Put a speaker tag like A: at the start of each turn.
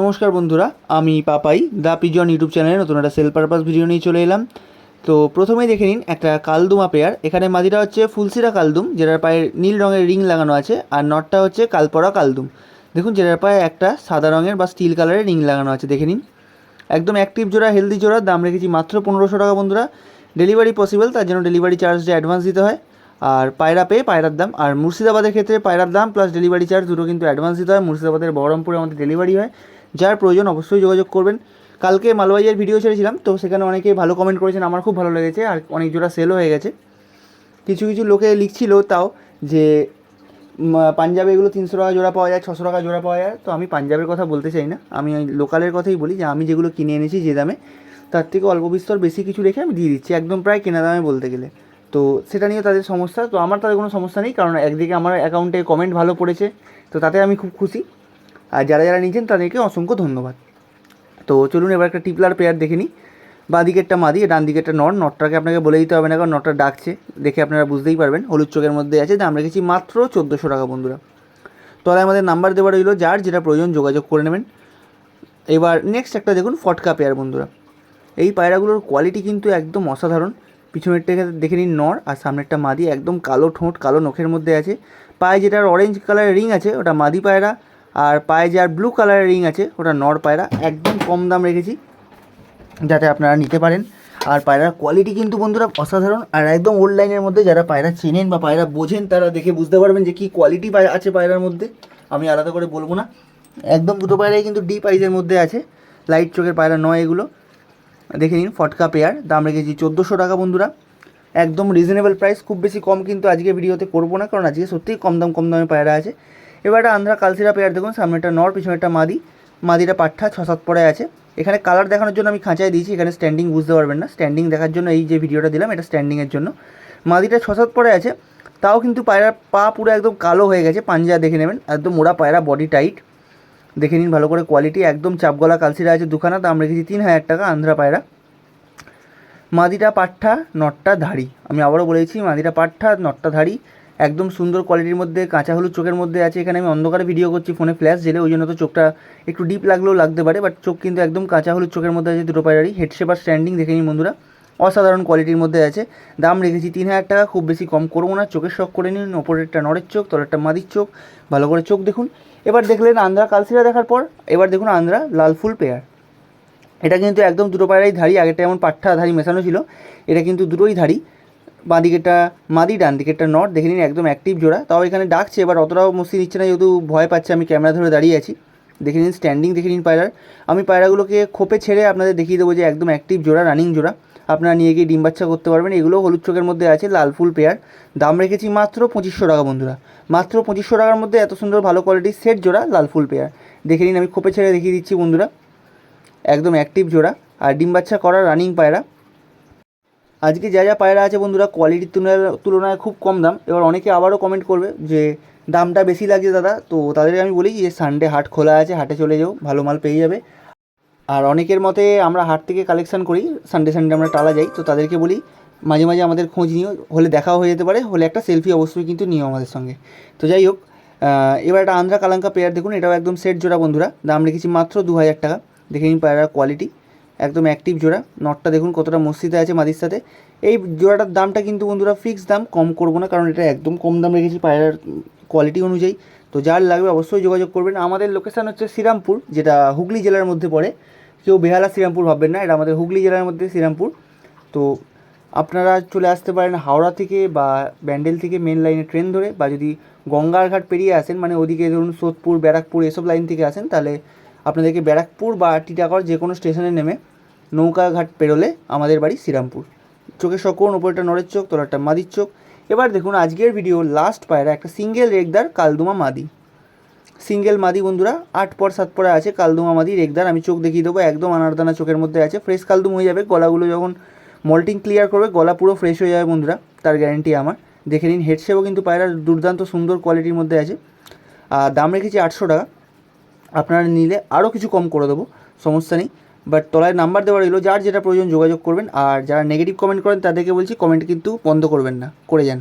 A: নমস্কার বন্ধুরা, আমি পাপাই দ্য পিজন ইউটিউব চ্যানেলে নতুন একটা সেল পারপাস ভিডিও নিয়ে চলে এলাম। তো প্রথমেই দেখে নিন একটা কালদুমা পেয়ার এখানে মাদিটা হচ্ছে ফুলসিরা কালদুম, যেটার পায়ে নীল রঙের রিং লাগানো আছে, আর নটটা হচ্ছে কালপরা কালদুম। দেখুন, যেটার পায়ে একটা সাদা রঙের বা স্টিল কালারের রিং লাগানো আছে, দেখে নিন। একদম অ্যাক্টিভ জোড়া হেলদি জোড়া, দাম রেখেছি মাত্র পনেরোশো টাকা বন্ধুরা। ডেলিভারি পসিবল তার জন্য ডেলিভারি চার্জটা অ্যাডভান্স দিতে হয়। আর পায়রা পেয়ে পায়রার দাম, আর মুর্শিদাবাদের ক্ষেত্রে পায়রার দাম প্লাস ডেলিভারি চার্জ দুটো কিন্তু অ্যাডভান্স দিতে হয়। মুর্শিদাবাদের বহরমপুরে আমাদের ডেলিভারি হয়। যার প্রয়োজন অবশ্যই যোগাযোগ করবেন। কালকে মালবাইয়ের ভিডিও ছেড়েছিলাম, তো সেখানে অনেকে ভালো কমেন্ট করেছেন, আমার খুব ভালো লেগেছে, আর অনেক জোড়া সেলও হয়ে গেছে। কিছু কিছু লোকে লিখছিল তাও যে পাঞ্জাবে এগুলো তিনশো টাকা জোড়া পাওয়া যায়, ছশো টাকা জোড়া পাওয়া যায়। তো আমি পাঞ্জাবের কথা বলতে চাই না। আমি লোকালের কথাই বলি যে, আমি যেগুলো কিনে এনেছি যে দামে, তার থেকে অল্প বিস্তর বেশি কিছু রেখে আমি দিয়ে দিচ্ছি, একদম প্রায় কেনা দামে বলতে গেলে। তো সেটা নিয়ে তাদের সমস্যা, তো আমার তাদের কোনো সমস্যা নেই, কারণ একদিকে আমার অ্যাকাউন্টে কমেন্ট ভালো পড়েছে, তো তাতে আমি খুব খুশি। আর যারা যারা নিয়েছেন তাদেরকে অসংখ্য ধন্যবাদ। তো চলুন এবার একটা টিপলার পেয়ার দেখে নিই। বাঁ দিকেরটা মাদি ডান দিকেরটা নট নটটাকে আপনাকে বলে দিতে হবে না, কারণ নটটা ডাকছে। দেখে আপনারা বুঝতেই পারবেন। হলুদ চোখের মধ্যে আছে। দাম রেখেছি মাত্র চোদ্দোশো টাকা, বন্ধুরা। তলায় আমাদের নাম্বার দেওয়া রইল যার, যেটা প্রয়োজন যোগাযোগ করে নেবেন। এবার নেক্সট একটা দেখুন, ফটকা পেয়ার বন্ধুরা। এই পায়রাগুলোর কোয়ালিটি কিন্তু একদম অসাধারণ। পিছনেরটা দেখে নিন, নর। আর সামনেরটা মাদি, একদম কালো ঠোঁট, কালো নখের মধ্যে আছে। পায়ে যেটার অরেঞ্জ কালারের রিং আছে, ওটা মাদি পায়রা। আর পায়ে যে আর ব্লু কালারের রিং আছে, ওটা নর পায়রা, একদম কম দাম রেখেছি, যাতে আপনারা নিতে পারেন। আর পায়রার কোয়ালিটি কিন্তু বন্ধুরা অসাধারণ, আর একদম ওল্ড লাইনের মধ্যে যারা পায়রা চেনেন বা পায়রা বোঝেন, তারা দেখে বুঝতে পারবেন যে কী কোয়ালিটি আছে পায়রার মধ্যে। আমি আলাদা করে বলব না। একদম দুটো পায়রাই কিন্তু ডিপ আইজের মধ্যে আছে। লাইট চোখের পায়রা নয় এগুলো। দেখে নিন, ফটকা পেয়ার দাম রেখেছি চোদ্দোশো টাকা বন্ধুরা। একদম রিজনেবল প্রাইস খুব বেশি কম কিন্তু আজকে ভিডিওতে করব না, কারণ আজকে সত্যিই কম দাম, কম দামে পায়রা আছে। এবার একটা আন্ধ্রা কালসিরা পেয়ার দেখুন, সামনে একটা নর, পিছনে একটা মাদি। মাদিটা পাঠা ছ সাত পরে আছে। এখানে কালার দেখানোর জন্য আমি খাঁচায় দিয়েছি, এখানে স্ট্যান্ডিং বুঝতে পারবেন না। স্ট্যান্ডিং দেখার জন্য এই যে ভিডিওটা দিলাম, এটা স্ট্যান্ডিংয়ের জন্য। মাদিটা ছ সাত পরে আছে, তাও কিন্তু পায়রার পা পুরো একদম কালো হয়ে গেছে পাঞ্জা দেখে নেবেন। একদম মোড়া পায়রা বডি টাইট দেখে নিন ভালো করে কোয়ালিটি একদম চাপগলা কালসিরা আছে দুখানা, দাম রেখেছি তিন হাজার টাকা আন্ধ্রা পায়রা। মাদিটা পাঠা নটটা ধাড়ি। আমি আবারও বলেছি, মাদিটা পাঠা নটটা ধাড়ি। একদম সুন্দর কোয়ালিটির মধ্যে, কাঁচা হলুদ চোখের মধ্যে আছে। এখানে আমি অন্ধকারে ভিডিও করছি ফোনে ফ্ল্যাশ জেলে, ওই জন্য তো চোখটা একটু ডিপ লাগলেও লাগতে পারে বাট চোখ কিন্তু একদম কাঁচা হলুদ চোখের মধ্যে আছে, দুটো পায়রারই। হেড শেপার স্ট্যান্ডিং দেখে নিন বন্ধুরা, অসাধারণ কোয়ালিটির মধ্যে আছে। দাম রেখেছি তিন হাজার টাকা, খুব বেশি কম করব না, চোখের শখ করে নিন, ওপরেরটা নরের চোখ, তলেরটা মাদির চোখ, ভালো করে চোখ দেখুন। এবার দেখলেন আন্ধ্রা কালসিরা দেখার পর, এবার দেখুন আন্দ্রা লাল ফুল পেয়ার এটা কিন্তু একদম দুটো পায়রাই ধাড়ি, আগেরটা যেমন পাঠা ধাড়ি মেশানো ছিল, এটা কিন্তু দুটোই ধাড়ি। বাঁ দিকেরটা মাদি ডান দিকেরটা নট, দেখে নিন একদম অ্যাক্টিভ জোড়া। তাও এখানে ডাকছে, এবার অতটাও মস্তি নিচ্ছে না, যেহেতু ভয় পাচ্ছে, আমি ক্যামেরা ধরে দাঁড়িয়ে আছি। দেখে নিন স্ট্যান্ডিং দেখে নিন পায়রার। আমি পায়রাগুলোকে খোপে ছেড়ে আপনাদের দেখিয়ে দেবো যে একদম অ্যাক্টিভ জোড়া রানিং জোড়া। আপনারা নিয়ে গিয়ে ডিম বাচ্চা করতে পারবেন। এগুলো হলুদ চোখের মধ্যে আছে, লাল ফুল পেয়ার দাম রেখেছি মাত্র পঁচিশশো টাকা, বন্ধুরা। মাত্র পঁচিশশো টাকার মধ্যে এত সুন্দর ভালো কোয়ালিটির সেট জোড়া, লাল ফুল পেয়ার দেখে নিন, আমি খোপে ছেড়ে দেখিয়ে দিচ্ছি, বন্ধুরা। একদম অ্যাক্টিভ জোড়া। আর ডিম বাচ্চা করা রানিং পায়রা। আজকে যা যা পায়রা আছে বন্ধুরা কোয়ালিটির তুলনায় তুলনায় খুব কম দাম। এবার অনেকে আবারও কমেন্ট করবে যে, দামটা বেশি লাগছে দাদা। তো তাদেরকে আমি বলি যে সানডে হাট খোলা আছে, হাটে চলে যাও, ভালো মাল পেয়ে যাবে। আর অনেকের মতে আমরা হাট থেকে কালেকশন করি সানডে সানডে আমরা টালা যাই। তো তাদেরকে বলি, মাঝে মাঝে আমাদের খোঁজ নিও, হলে দেখাও হয়ে যেতে পারে, হলে একটা সেলফি অবশ্যই কিন্তু নিও আমাদের সঙ্গে। তো যাই হোক এবার একটা আন্ধ্রা কালাঙ্কা পেয়ার দেখুন, এটাও একদম সেট জোড়া বন্ধুরা। দাম রেখেছি মাত্র দু হাজার টাকা। দেখে নিন পায়রার কোয়ালিটি একদম অ্যাক্টিভ জোড়া। নটটা দেখুন কতটা মসজিদে আছে মাদির সাথে। এই জোড়াটার দামটা কিন্তু বন্ধুরা ফিক্স দাম, কম করব না, কারণ এটা একদম কম দাম রেখেছি পায়রার কোয়ালিটি অনুযায়ী। তো যার লাগবে অবশ্যই যোগাযোগ করবেন। আমাদের লোকেশান হচ্ছে শ্রীরামপুর, যেটা হুগলি জেলার মধ্যে পড়ে। কেউ বেহালা শ্রীরামপুর ভাববেন না, এটা আমাদের হুগলি জেলার মধ্যে শ্রীরামপুর। তো আপনারা চলে আসতে পারেন হাওড়া থেকে বা ব্যান্ডেল থেকে মেন লাইনে ট্রেন ধরে, বা যদি গঙ্গার ঘাট পেরিয়ে আসেন মানে ওদিকে ধরুন সোদপুর, ব্যারাকপুর, এসব লাইন থেকে আসেন, তাহলে আপনাদেরকে ব্যারাকপুর বা টিটাগড় যে কোনো স্টেশনে নেমে নৌকাঘাট পেরোলে আমাদের বাড়ি শ্রীরামপুর। চোখে সকন ওপরটা নরের চোখ, তোলারটা মাদির চোখ। এবার দেখুন আজকের ভিডিও লাস্ট পায়রা, একটা সিঙ্গেল রেগদার কালদুমা মাদি। সিঙ্গেল মাদি বন্ধুরা, আট পর সাত পরে আছে কালদুমা মাদি রেগদার। আমি চোখ দেখিয়ে দেবো, একদম আনারদানা চোখের মধ্যে আছে। ফ্রেশ কালদুম হয়ে যাবে, গলাগুলো যখন মল্টিং ক্লিয়ার করবে, গলা পুরো ফ্রেশ হয়ে যাবে বন্ধুরা, তার গ্যারেন্টি আমার। দেখে নিন হেড শেপও কিন্তু পায়রা দুর্দান্ত সুন্দর কোয়ালিটির মধ্যে আছে। আর দাম রেখেছি আটশো টাকা। আপনারা নিলে আরও কিছু কম করে দেবো, সমস্যা নেই। বাট তলায় নাম্বার দেওয়া রইল, যার যেটা প্রয়োজন যোগাযোগ করবেন। আর যারা নেগেটিভ কমেন্ট করেন, তাদেরকে বলছি কমেন্ট কিন্তু বন্ধ করবেন না, করে যান।